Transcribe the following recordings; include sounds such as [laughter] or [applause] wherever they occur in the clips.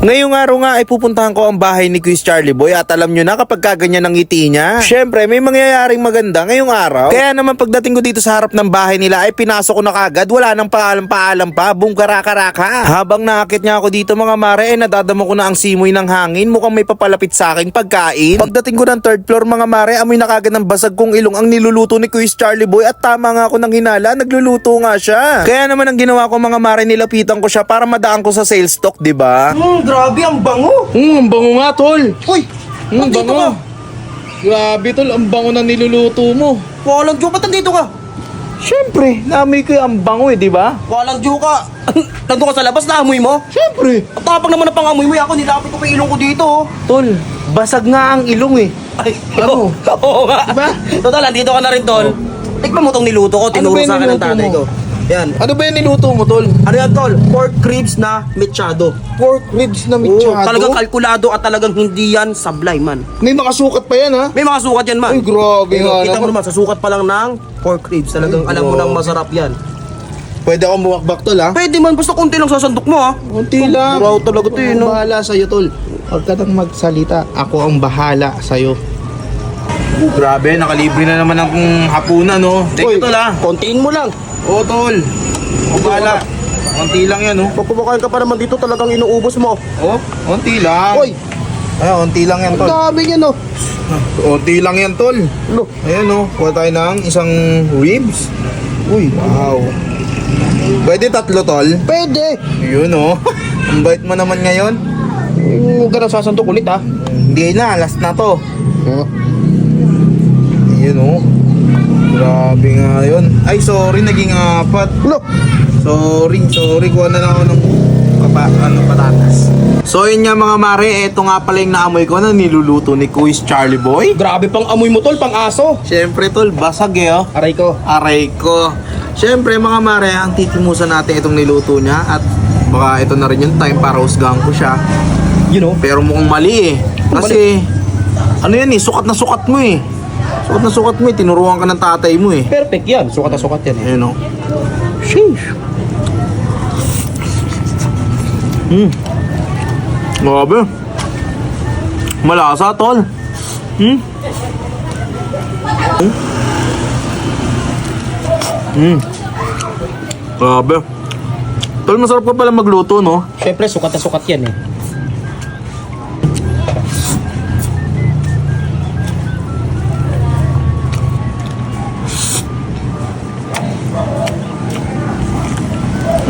Ngayong araw nga ay pupuntahan ko ang bahay ni Quiz Charlie Boy at alam nyo na kapag kaganyan ang ngiti niya. Syempre may mangyayaring maganda ngayong araw. Kaya naman pagdating ko dito sa harap ng bahay nila ay pinasok ko na kagad. Wala nang paalam-paalam pa. Boom karaka-raka. Habang nakakit nga ako dito mga mare eh nadadamo ko na ang simoy ng hangin. Mukhang may papalapit sa akin pagkain. Pagdating ko ng third floor mga mare amoy na kagad ng basag kong ilong ang niluluto ni Quiz Charlie Boy at tama nga ako ng hinala. Nagluluto nga siya. Kaya naman ang ginawa ko mga mare nilapitan ko siya para madaan ko sa sales stock, di ba? Hmm, grabe, ang bango. Hmm, ang bango nga, tol. Uy, Hmm, nandito bango. ka. Grabe, tol. Ang bango na niluluto mo. Walang Diyo, ba't nandito ka? Siyempre, naamoy ko ang bango eh, di ba? Walang Diyo ka. [laughs] Nandun ka sa labas, naamoy mo? Siyempre. Ang tapang naman na pangamoy mo. eh. Ako, nilapit ko pa yung ilong ko dito. oh. Tol, basag nga ang ilong eh. Ay, Ano? [laughs] Oo nga. Diba? Total, andito ka na rin, Tol. Tikman mo tong niluto ko. Ano Tinuro ba yung sa akin ng niluto tatay mo? ko. Yan. Ano ba yung niluto mo, tol? Ano yan, Tol? Pork ribs na mechado. Pork ribs na Oo, talagang kalkulado at talagang hindi yan sablay, man. May makasukat pa yan, ha? May mga sukat yan, man. Ay, grabe nga Kita mo naman. sa sukat pa lang ng pork ribs. Talagang Ay, alam mo nang masarap yan. Pwede ako mumakbak, tol, ha? Pwede man, basta konti lang sasandok mo, ha? Kunti lang. Wow, talaga to, eh, no? bahala sa'yo, tol. Huwag ka nang magsalita. Ako ang bahala sa'yo. grabe, nakalibre na naman ang hapunan, no? You, tol, ha? kontiin mo lang. Oo, tol. Ako bahala. Konti lang yan, oh. Pag kumakain ka pa naman dito, talagang inuubos mo. Oh, konti lang. Hoy, Ay, konti lang yan, ang tol. dami niyan, oh. Konti lang yan, tol. Lo, Ayan, oh. Kuha tayo ng isang ribs. Uy, wow. Pwede tatlo, tol. pwede. Yun, oh. [laughs] Ang bait mo naman ngayon. Huwag ka na sasandok ulit, ha? Hindi na, last na to. Oh. Yun, oh. Grabe nga yun. Ay, sorry, naging apat. Lo, Sorry, sorry. Kuha na lang ako ng papa, ano, patatas. So, yun nga mga mare. Ito nga pala yung naamoy ko na niluluto ni Quiz Charlie Boy. grabe pang amoy mo, tol, pang aso. Siyempre, tol, basag eh, oh. Aray ko. Aray ko. Siyempre, mga mare, ang titimusan natin itong niluto niya at baka ito na rin yung time para husgahan ko siya. You know? Pero mukhang mali eh. Kasi, ano yan eh, sukat na sukat mo eh. Sukat na sukat mo eh, tinuruan ka ng tatay mo eh. Perfect yan. Sukat na sukat yan, eh. Ayun o. Sheesh. Hmm. Grabe. Malasa, tol. Hmm. Hmm. Hmm. Grabe. Tol, masarap ka pala magluto, no? Siyempre, sukat na sukat yan, eh.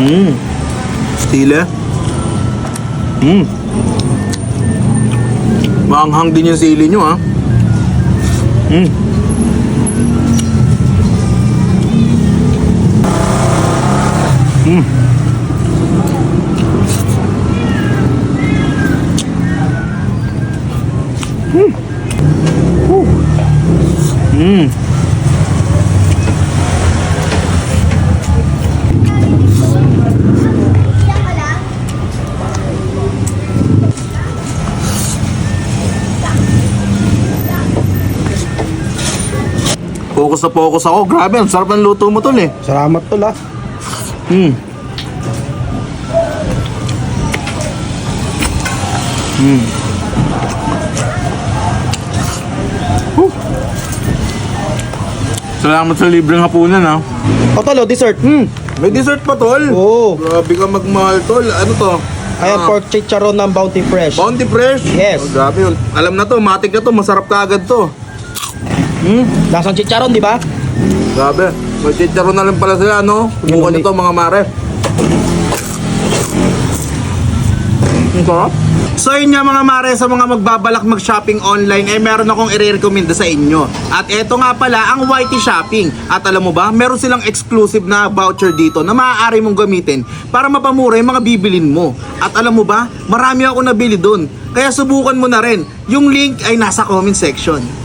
Hmm. Stile. Hmm. Maanghang din yung sili nyo, ha? Hmm. Hmm. Hmm. Whew. Focus na focus ako. Grabe, ang sarap ng luto mo tol eh. Salamat, tol, ha? Hmm. Hmm. Whew. Salamat sa libreng hapunan ha. O, tol, o, dessert. Hmm. May dessert pa tol. Oo. Grabe ka magmahal tol. Ano to? Ayan, Ah, pork chicharon ng Bounty Fresh. Bounty Fresh? Yes. Oh, grabe yun. Alam na to, matik na to. Masarap ka agad to. Hmm. Lasang chicharon, di ba? Grabe. May chicharon na rin pala sila, no? Subukan Yun, nyo to, mga mare. Ang sarap. So yun nga mga mare, sa mga magbabalak mag-shopping online, eh meron akong i-recommenda sa inyo. At eto nga pala, ang YT Shopping. At alam mo ba, meron silang exclusive na voucher dito na maaari mong gamitin para mapamura yung mga bibilin mo. At alam mo ba, marami ako nabili doon. Kaya subukan mo na rin. Yung link ay nasa comment section.